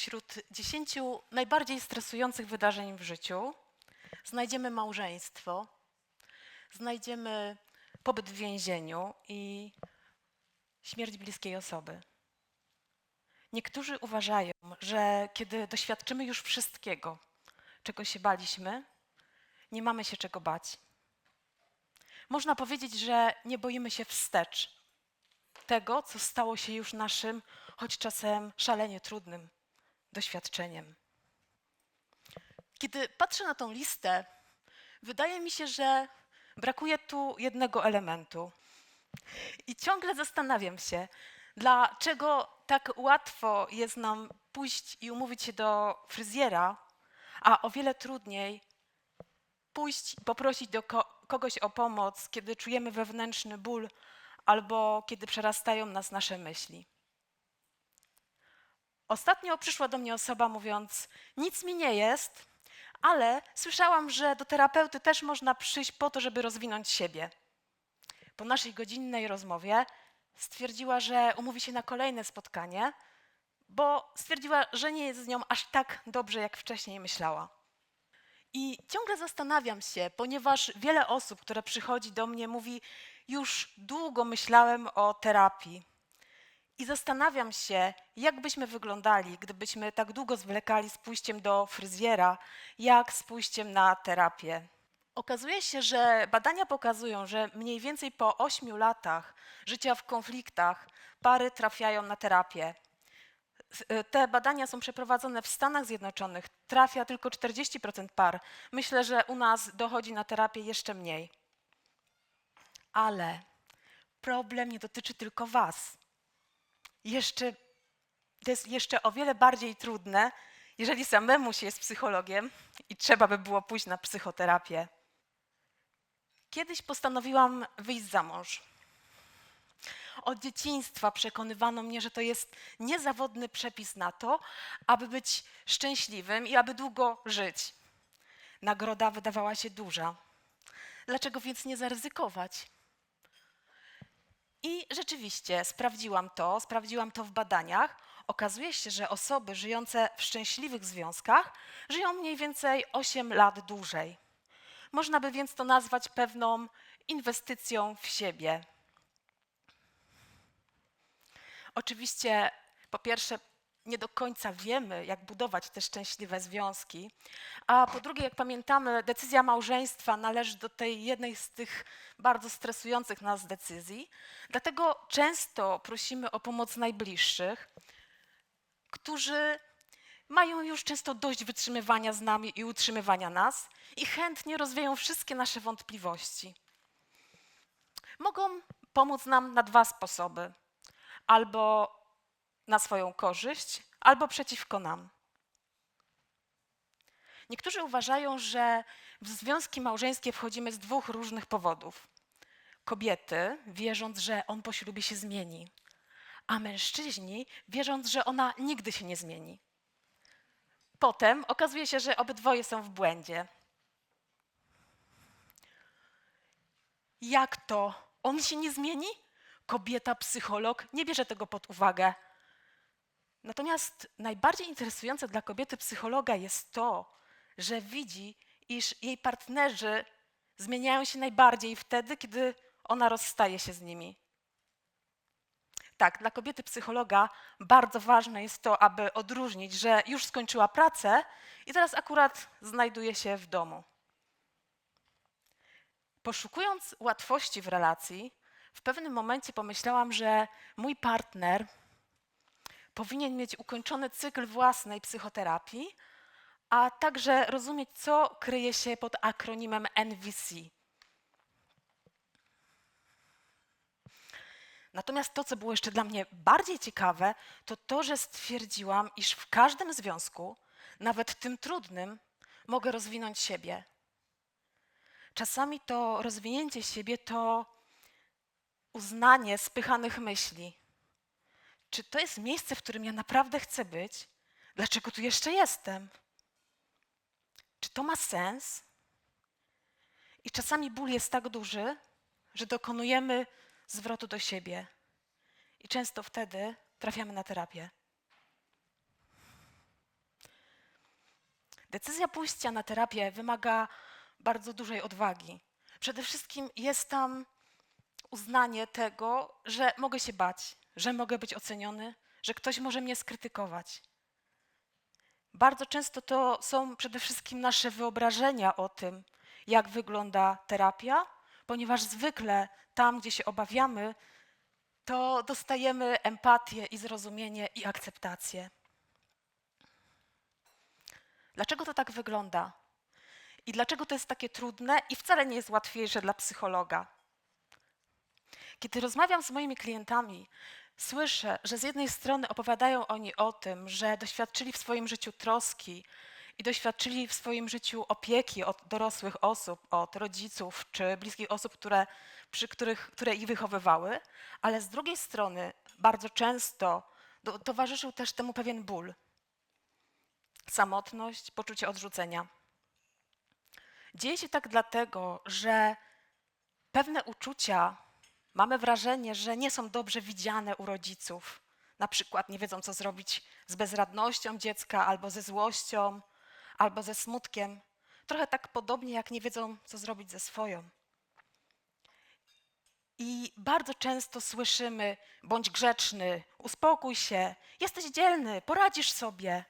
Wśród dziesięciu najbardziej stresujących wydarzeń w życiu znajdziemy małżeństwo, znajdziemy pobyt w więzieniu i śmierć bliskiej osoby. Niektórzy uważają, że kiedy doświadczymy już wszystkiego, czego się baliśmy, nie mamy się czego bać. Można powiedzieć, że nie boimy się wstecz tego, co stało się już naszym, choć czasem szalenie trudnym doświadczeniem. Kiedy patrzę na tą listę, wydaje mi się, że brakuje tu jednego elementu. I ciągle zastanawiam się, dlaczego tak łatwo jest nam pójść i umówić się do fryzjera, a o wiele trudniej pójść i poprosić do ko- kogoś o pomoc, kiedy czujemy wewnętrzny ból albo kiedy przerastają nas nasze myśli. Ostatnio przyszła do mnie osoba mówiąc: Nic mi nie jest, ale słyszałam, że do terapeuty też można przyjść po to, żeby rozwinąć siebie. Po naszej godzinnej rozmowie stwierdziła, że umówi się na kolejne spotkanie, bo stwierdziła, że nie jest z nią aż tak dobrze, jak wcześniej myślała. I ciągle zastanawiam się, ponieważ wiele osób, które przychodzi do mnie, mówi: Już długo myślałem o terapii. I zastanawiam się, jak byśmy wyglądali, gdybyśmy tak długo zwlekali z pójściem do fryzjera, jak z pójściem na terapię. Okazuje się, że badania pokazują, że mniej więcej po 8 latach życia w konfliktach pary trafiają na terapię. Y, Te badania są przeprowadzone w Stanach Zjednoczonych. Trafia tylko 40% par. Myślę, że u nas dochodzi na terapię jeszcze mniej. Ale problem nie dotyczy tylko Was. Jeszcze, to jest jeszcze o wiele bardziej trudne, jeżeli samemu się jest psychologiem i trzeba by było pójść na psychoterapię. Kiedyś postanowiłam wyjść za mąż. Od dzieciństwa przekonywano mnie, że to jest niezawodny przepis na to, aby być szczęśliwym i aby długo żyć. Nagroda wydawała się duża. Dlaczego więc nie zaryzykować? I rzeczywiście sprawdziłam to, sprawdziłam to w badaniach. Okazuje się, że osoby żyjące w szczęśliwych związkach żyją mniej więcej 8 lat dłużej. Można by więc to nazwać pewną inwestycją w siebie. Oczywiście, po pierwsze, nie do końca wiemy, jak budować te szczęśliwe związki, a po drugie, jak pamiętamy, decyzja małżeństwa należy do tej jednej z tych bardzo stresujących nas decyzji. Dlatego często prosimy o pomoc najbliższych, którzy mają już często dość wytrzymywania z nami i utrzymywania nas i chętnie rozwieją wszystkie nasze wątpliwości. Mogą pomóc nam na dwa sposoby: albo na swoją korzyść, albo przeciwko nam. Niektórzy uważają, że w związki małżeńskie wchodzimy z dwóch różnych powodów. Kobiety, wierząc, że on po ślubie się zmieni, a mężczyźni, wierząc, że ona nigdy się nie zmieni. Potem okazuje się, że obydwoje są w błędzie. Jak to? On się nie zmieni? Kobieta, psycholog nie bierze tego pod uwagę. Natomiast najbardziej interesujące dla kobiety psychologa jest to, że widzi, iż jej partnerzy zmieniają się najbardziej wtedy, kiedy ona rozstaje się z nimi. Tak, dla kobiety psychologa bardzo ważne jest to, aby odróżnić, że już skończyła pracę i teraz akurat znajduje się w domu. Poszukując łatwości w relacji, w pewnym momencie pomyślałam, że mój partner powinien mieć ukończony cykl własnej psychoterapii, a także rozumieć, co kryje się pod akronimem NVC. Natomiast to, co było jeszcze dla mnie bardziej ciekawe, to to, że stwierdziłam, iż w każdym związku, nawet tym trudnym, mogę rozwinąć siebie. Czasami to rozwinięcie siebie to uznanie spychanych myśli czy to jest miejsce, w którym ja naprawdę chcę być? Dlaczego tu jeszcze jestem? Czy to ma sens? I czasami ból jest tak duży, że dokonujemy zwrotu do siebie. I często wtedy trafiamy na terapię. Decyzja pójścia na terapię wymaga bardzo dużej odwagi. Przede wszystkim jest tam uznanie tego, że mogę się bać, że mogę być oceniony, że ktoś może mnie skrytykować. Bardzo często to są przede wszystkim nasze wyobrażenia o tym, jak wygląda terapia, ponieważ zwykle tam, gdzie się obawiamy, to dostajemy empatię i zrozumienie i akceptację. Dlaczego to tak wygląda? I dlaczego to jest takie trudne i wcale nie jest łatwiejsze dla psychologa? Kiedy rozmawiam z moimi klientami, słyszę, że z jednej strony opowiadają oni o tym, że doświadczyli w swoim życiu troski i doświadczyli w swoim życiu opieki od dorosłych osób, od rodziców czy bliskich osób, które, przy których, które ich wychowywały, ale z drugiej strony bardzo często do, towarzyszył też temu pewien ból, samotność, poczucie odrzucenia. Dzieje się tak dlatego, że pewne uczucia mamy wrażenie, że nie są dobrze widziane u rodziców. Na przykład nie wiedzą, co zrobić z bezradnością dziecka, albo ze złością, albo ze smutkiem. Trochę tak podobnie, jak nie wiedzą, co zrobić ze swoją. I bardzo często słyszymy: bądź grzeczny, uspokój się, jesteś dzielny, poradzisz sobie.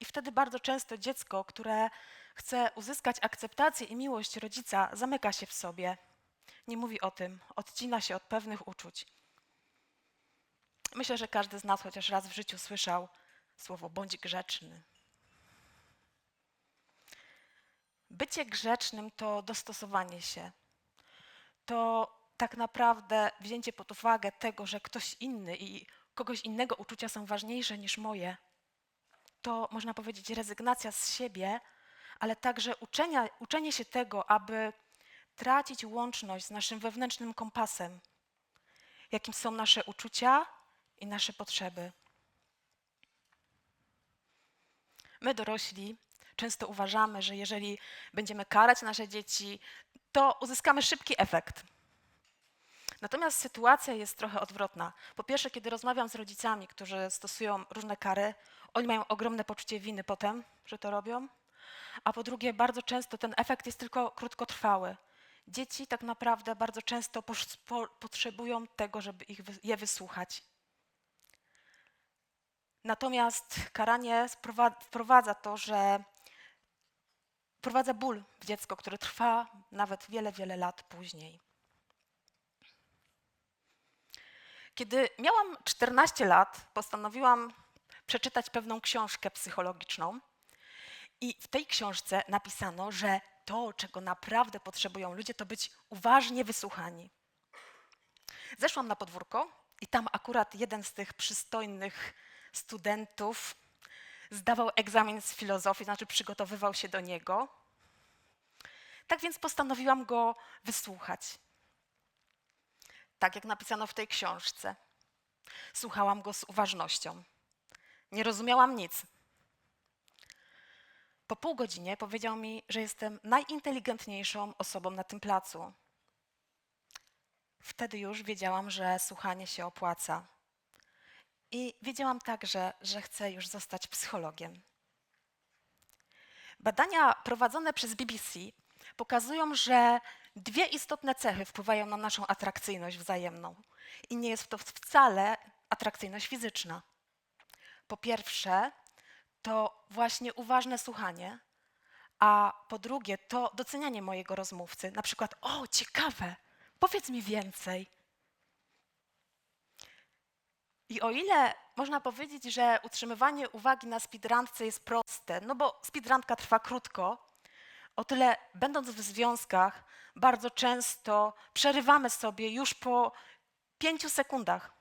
I wtedy bardzo często dziecko, które chce uzyskać akceptację i miłość rodzica, zamyka się w sobie. Nie mówi o tym, odcina się od pewnych uczuć. Myślę, że każdy z nas chociaż raz w życiu słyszał słowo bądź grzeczny. Bycie grzecznym to dostosowanie się. To tak naprawdę wzięcie pod uwagę tego, że ktoś inny i kogoś innego uczucia są ważniejsze niż moje. To można powiedzieć rezygnacja z siebie, ale także uczenia, uczenie się tego, aby tracić łączność z naszym wewnętrznym kompasem, jakim są nasze uczucia i nasze potrzeby. My dorośli często uważamy, że jeżeli będziemy karać nasze dzieci, to uzyskamy szybki efekt. Natomiast sytuacja jest trochę odwrotna. Po pierwsze, kiedy rozmawiam z rodzicami, którzy stosują różne kary, oni mają ogromne poczucie winy potem, że to robią. A po drugie, bardzo często ten efekt jest tylko krótkotrwały. Dzieci tak naprawdę bardzo często potrzebują tego, żeby ich, je wysłuchać. Natomiast karanie wprowadza to, że wprowadza ból w dziecko, który trwa nawet wiele, wiele lat później. Kiedy miałam 14 lat, postanowiłam przeczytać pewną książkę psychologiczną. I w tej książce napisano, że to, czego naprawdę potrzebują ludzie, to być uważnie wysłuchani. Zeszłam na podwórko i tam akurat jeden z tych przystojnych studentów zdawał egzamin z filozofii, znaczy przygotowywał się do niego. Tak więc postanowiłam go wysłuchać. Tak jak napisano w tej książce. Słuchałam go z uważnością. Nie rozumiałam nic, po pół godzinie powiedział mi, że jestem najinteligentniejszą osobą na tym placu. Wtedy już wiedziałam, że słuchanie się opłaca. I wiedziałam także, że chcę już zostać psychologiem. Badania prowadzone przez BBC pokazują, że dwie istotne cechy wpływają na naszą atrakcyjność wzajemną. I nie jest to wcale atrakcyjność fizyczna. Po pierwsze, to właśnie uważne słuchanie, a po drugie to docenianie mojego rozmówcy. Na przykład, o, ciekawe, powiedz mi więcej. I o ile można powiedzieć, że utrzymywanie uwagi na speedrunce jest proste, no bo speedrunka trwa krótko, o tyle będąc w związkach bardzo często przerywamy sobie już po pięciu sekundach,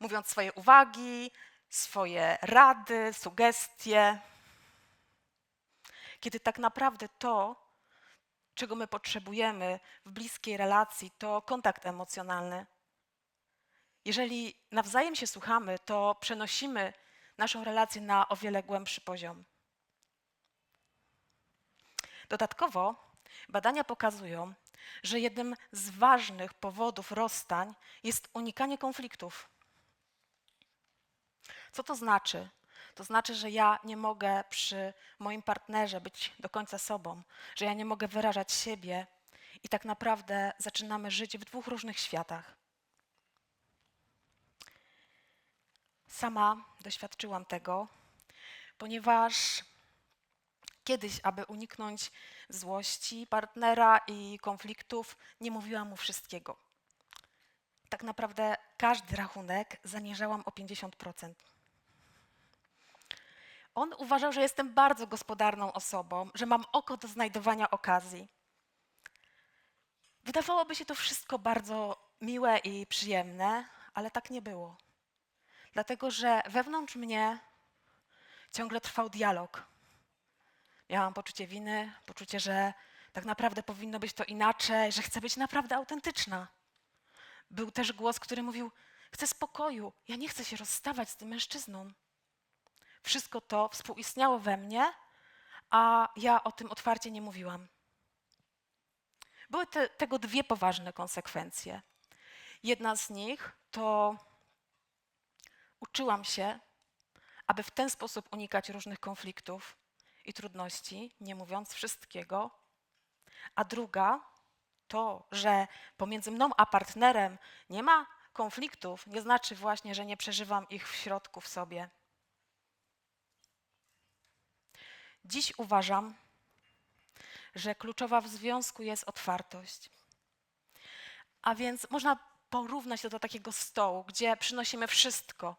mówiąc swoje uwagi, swoje rady, sugestie. Kiedy tak naprawdę to, czego my potrzebujemy w bliskiej relacji, to kontakt emocjonalny. Jeżeli nawzajem się słuchamy, to przenosimy naszą relację na o wiele głębszy poziom. Dodatkowo badania pokazują, że jednym z ważnych powodów rozstań jest unikanie konfliktów. Co to znaczy? To znaczy, że ja nie mogę przy moim partnerze być do końca sobą, że ja nie mogę wyrażać siebie i tak naprawdę zaczynamy żyć w dwóch różnych światach. Sama doświadczyłam tego, ponieważ kiedyś, aby uniknąć złości partnera i konfliktów, nie mówiłam mu wszystkiego. Tak naprawdę każdy rachunek zaniżałam o 50%. On uważał, że jestem bardzo gospodarną osobą, że mam oko do znajdowania okazji. Wydawałoby się to wszystko bardzo miłe i przyjemne, ale tak nie było. Dlatego, że wewnątrz mnie ciągle trwał dialog. Miałam poczucie winy, poczucie, że tak naprawdę powinno być to inaczej, że chcę być naprawdę autentyczna. Był też głos, który mówił: Chcę spokoju, ja nie chcę się rozstawać z tym mężczyzną. Wszystko to współistniało we mnie, a ja o tym otwarcie nie mówiłam. Były te, tego dwie poważne konsekwencje. Jedna z nich to uczyłam się, aby w ten sposób unikać różnych konfliktów i trudności, nie mówiąc wszystkiego. A druga to, że pomiędzy mną a partnerem nie ma konfliktów, nie znaczy właśnie, że nie przeżywam ich w środku w sobie. Dziś uważam, że kluczowa w związku jest otwartość. A więc można porównać to do takiego stołu, gdzie przynosimy wszystko.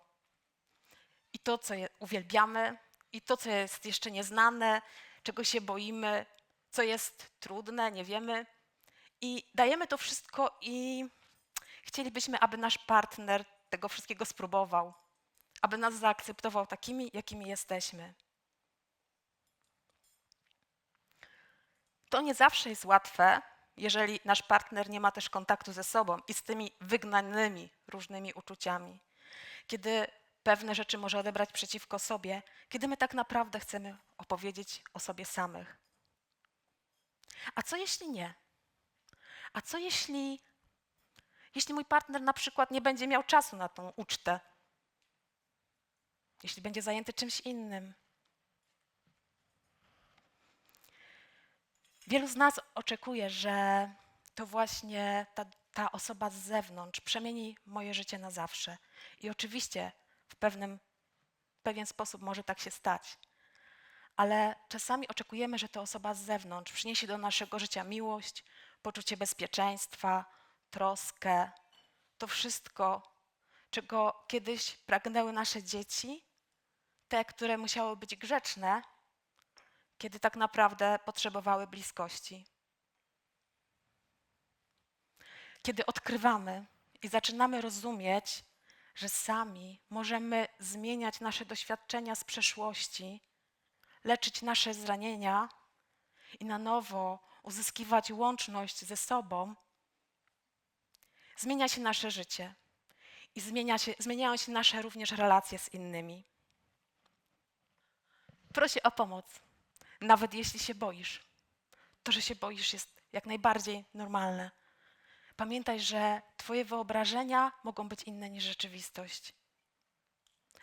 I to, co uwielbiamy, i to, co jest jeszcze nieznane, czego się boimy, co jest trudne, nie wiemy. I dajemy to wszystko i chcielibyśmy, aby nasz partner tego wszystkiego spróbował, aby nas zaakceptował takimi, jakimi jesteśmy. To nie zawsze jest łatwe, jeżeli nasz partner nie ma też kontaktu ze sobą i z tymi wygnanymi różnymi uczuciami. Kiedy pewne rzeczy może odebrać przeciwko sobie, kiedy my tak naprawdę chcemy opowiedzieć o sobie samych. A co jeśli nie? A co jeśli, jeśli mój partner na przykład nie będzie miał czasu na tą ucztę? Jeśli będzie zajęty czymś innym? Wielu z nas oczekuje, że to właśnie ta, ta osoba z zewnątrz przemieni moje życie na zawsze. I oczywiście w pewnym, pewien sposób może tak się stać. Ale czasami oczekujemy, że ta osoba z zewnątrz przyniesie do naszego życia miłość, poczucie bezpieczeństwa, troskę. To wszystko, czego kiedyś pragnęły nasze dzieci, te, które musiały być grzeczne, kiedy tak naprawdę potrzebowały bliskości. Kiedy odkrywamy i zaczynamy rozumieć, że sami możemy zmieniać nasze doświadczenia z przeszłości, leczyć nasze zranienia i na nowo uzyskiwać łączność ze sobą, zmienia się nasze życie i zmienia się, zmieniają się nasze również relacje z innymi. Proszę o pomoc, nawet jeśli się boisz. To, że się boisz, jest jak najbardziej normalne. Pamiętaj, że Twoje wyobrażenia mogą być inne niż rzeczywistość.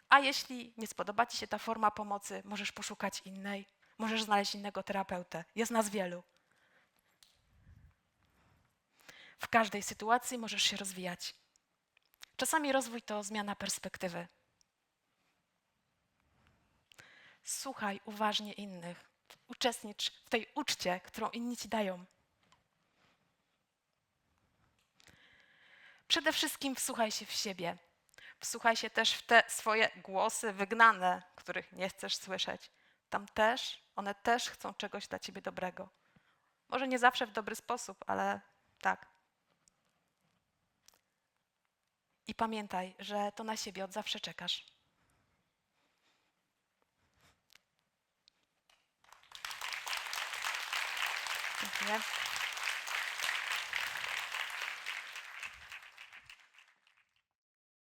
A jeśli nie spodoba Ci się ta forma pomocy, możesz poszukać innej, możesz znaleźć innego terapeutę. Jest nas wielu. W każdej sytuacji możesz się rozwijać. Czasami rozwój to zmiana perspektywy. Słuchaj uważnie innych. Uczestnicz w tej uczcie, którą inni ci dają. Przede wszystkim wsłuchaj się w siebie. Wsłuchaj się też w te swoje głosy wygnane, których nie chcesz słyszeć. Tam też, one też chcą czegoś dla ciebie dobrego. Może nie zawsze w dobry sposób, ale tak. I pamiętaj, że to na siebie od zawsze czekasz. Yeah.